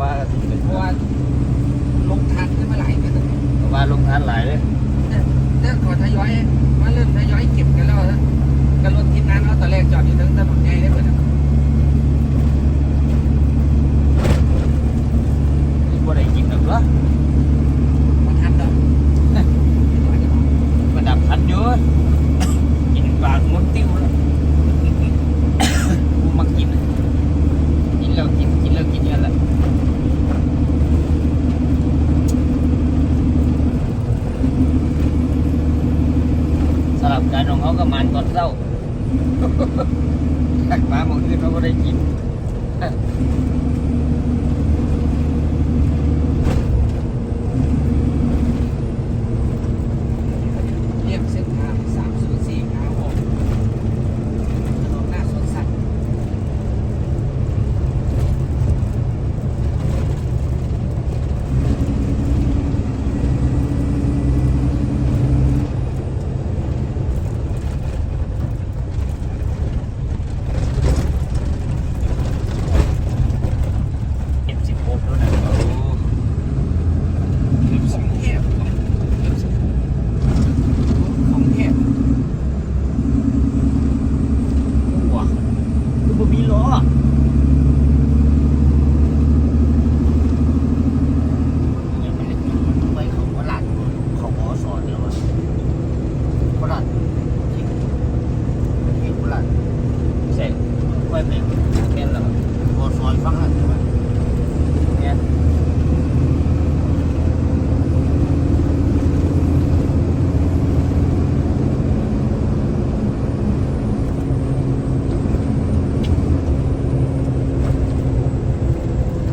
ว่าเพราะว่าลงทันขึ้นมาหลไยเดือนแว่าลงทันไหลเลยเนี่ยนี่ยขอทยอยว่าเริ่มทยอยเก็บกันแล้วนะก็รถทิศนั้นเอาตอนแรกจอดอยู่ทั้งถนนใหญ่ได้เหมดนะนี่บ่ได้กินหรอกเหรอ ลับกันของเขาก็มันตอนเศร้าตักปลาหมดที่เขาก็ได้กิน เรียบเส้นทางสามศูนย์สี่ห้าหกถนนหน้าสวนสัตว์ เอ็มสิบหกแล้วนะโอ้เอ็มสิ ข บ องเทพ เอ็มสิบหก ของเทพ ว้าคือบ่มีล้อยังไม่เล็กนะมันต้องไปเขาวราดเขาหมอสอนแล้วว่าโคราชที่ที่โคราชใช่ไปแม่งแม่นแล้วพอซอยฟังแล้วใช่ไหมแม่น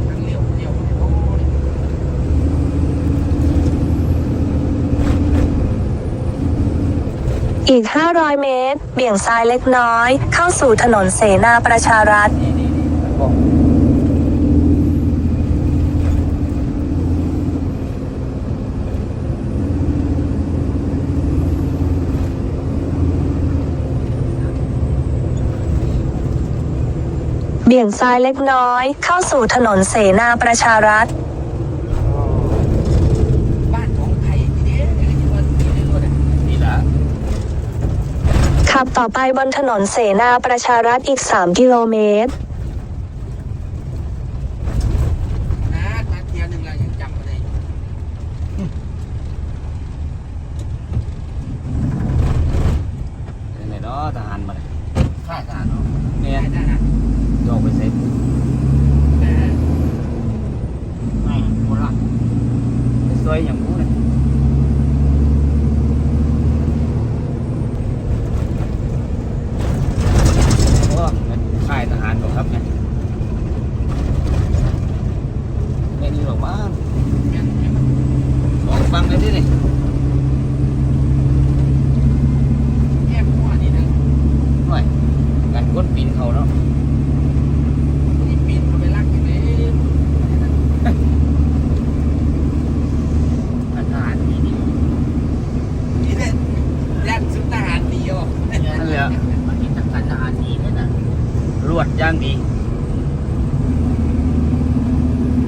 ทางเลี้ยวเลี้ยวโอ้ย อีก 500 เมตร เบี่ยงซ้ายเล็กน้อย เข้าสู่ถนนเสนาประชารัฐ เบี่ยงซ้ายเล็กน้อย เข้าสู่ถนนเสนาประชารัฐ บ้านของไผ่ทีเดียวเดี๋ยวที่ว่าที่เรื่อยๆอะ นี่ละ ขับต่อไปบนถนนเสนาประชารัฐอีก 3 กิโลเมตรนะมาเที่ยวหนึ่งเรายังจำมาได้ยังไงเนาะทหารมาเลยค่ายทหารเนาะเนี่ยได้นะโยกไปเซ็ตแต่ไม่โคราชไปซอยอย่างนู้นเลยโอ้มันค่ายทหารบอกครับเนี่ยแค่นี้หรอกมั้ง แม่นแม่น สองฟังเลย ดิเนี่ยแยกหัวนี่นะหน่อยกันก้นปีนเขาเนาะนี่ปีนเข้าไปลักอยู่เลยทหารนี่นี่นี่เนี่ยยันสุดทหารดีอะนั่นเลยอะมันนี่ตั้งการทหารดีเนี่ยนะรวดย่างดี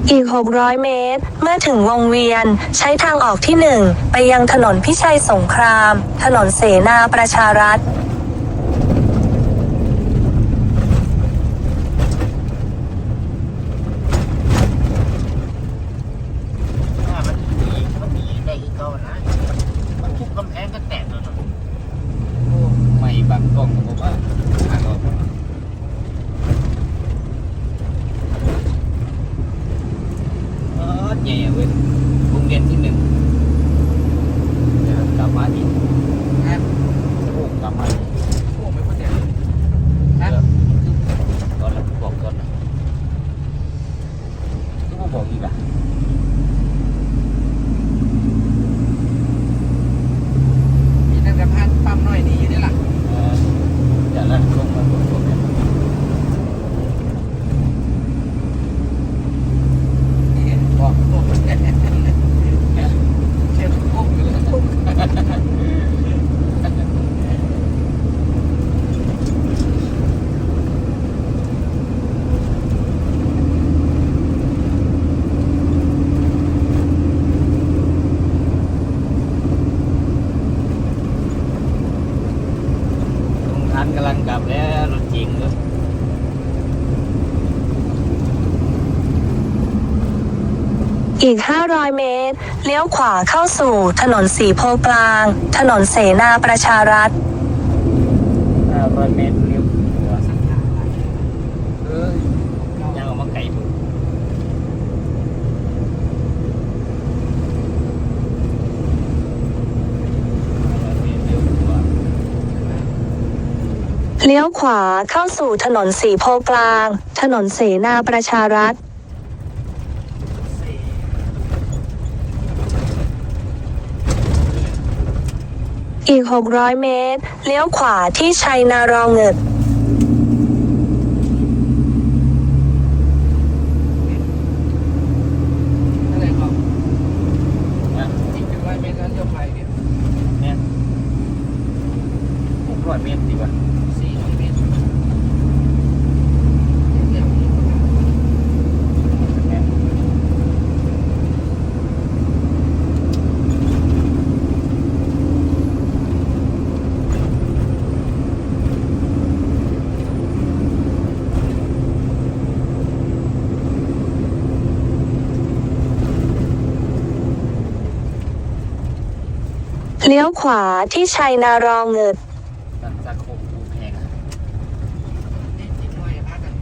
อีก 600 เมตร เมื่อถึงวงเวียน ใช้ทางออกที่ 1 ไปยังถนนพิชัยสงคราม ถนนเสนาประชารัฐ ถ้ามันมีมันมีได้อีกเท่านะ มันทุบกำแพงก็แตกแล้วเนาะโอ้ไม่บังกล้องผมว่าทางออกเออใหญ่เว้ยโรงเรียนที่หนึ่งเดี๋ยวกลับมาอีก นะ โอ้กลับมาอีก โอ้ไม่เข้าใจ เดี๋ นะ ยวตอนแรกบอกก่อนนะ ก็บ่บอกอีกอะ มีนั่งกับพานปั๊มน้อยนี่อยู่นี่ล่ะ เออเดี๋ยวแล้วลงมาบอกก่อนเนี่ย นี่บอกโอ้เช็ดโอ้อยู่เลยล Dạ. งทันกำลังกลับแล้วรถจริงเลย อีก 500 เมตร เลี้ยวขวาเข้าสู่ถนนสีโพกลาง ถนนเสนาประชารัฐเมตรเลี้ยวขวาเออยังเอามาไก่บุห้าร้อยเมตรเลี้ยวขวาเลี้ยวขวาเข้าสู่ถนนสีโพกลาง ถนนเสนาประชารัฐ อีก 600 เมตร เลี้ยวขวาที่ชัยนารองเงิด อะไรครับ นะ อีกหนึ่งร้อยเมตรแล้วเลี้ยวไปเนี่ย เนี่ยหกร้อยเมตรดีกว่า สี่ร้อยเมตรเดี๋ยวนี้ก็ได้ เนี่ย เลี้ยวขวาที่ชัยนารองเงึดสันสักโคมดูแพงอะนี่จิตน้อยพักกัน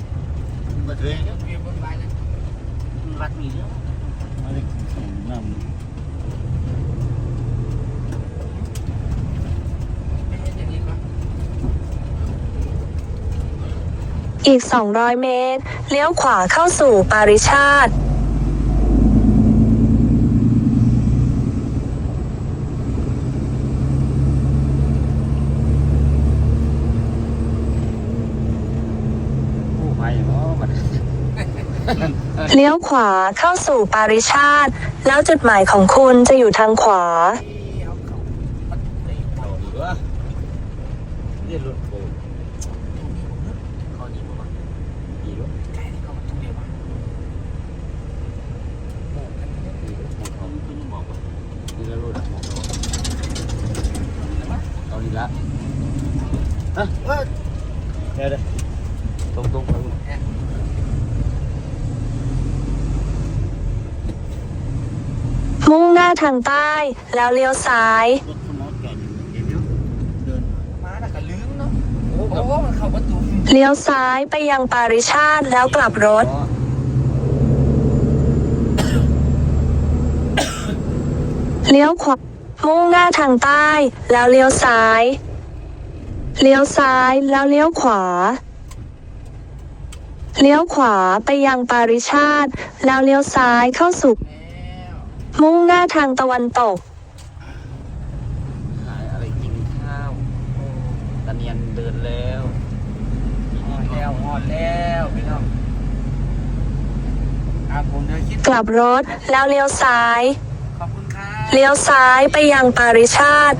มาเลยเดี๋ยวเรียนบนไลน์เลยรัดมีเรื่องมาเลยส่งนไม่เห็นอย่างนี้ปะอีก 200 เมตร เลี้ยวขวาเข้าสู่ปาริชาติำผู้ภัยเนาะมัน เลี้ยวขวาเข้าสู่ปาริชาติ แล้วจุดหมายของคุณจะอยู่ทางขวาที่เอาเขาปัดไปเราดีวะเรียนรถโบตรงนี้ผมนึกเขาดีกว่าดีด้วย ไก่ที่เขามาตรงเดียวมาโอ้กันเนี่ย ดีด้วยเขาขึ้นบอกว่าดีแล้วรถอะบอกเขา แล้วมั้ง เอาดีละฮะเดี๋ยวเดี๋ยวตรงตรงๆไป มุ่งหน้า ทางใต้ แล้วเลี้ยวซ้ายรถคุณน้องแก่เดี๋ยวเดินมาแล้วก็ลืมเนาะโอ้โหมันเข้าประตูเลี้ยวซ้ายไปยังปาริชาติแล้วกลับรถ เลี้ยวขวา มุ่งหน้าทางใต้ แล้วเลี้ยวซ้าย เลี้ยวซ้ายแล้วเลี้ยวขวา เลี้ยวขวาไปยังปาริชาติแล้วเลี้ยวซ้ายเข้าสู่แล้ว มุ่งหน้าทางตะวันตกขายอะไรกินข้าวโอ้ตะเนียนเดินแล้วหอดแล้วหอดแล้วพี่น้องครับผมเดี๋ยวคิดกลับรถแล้วเลี้ยวซ้าย ขอบคุณครับ เลี้ยวซ้ายไปยังปาริชาติ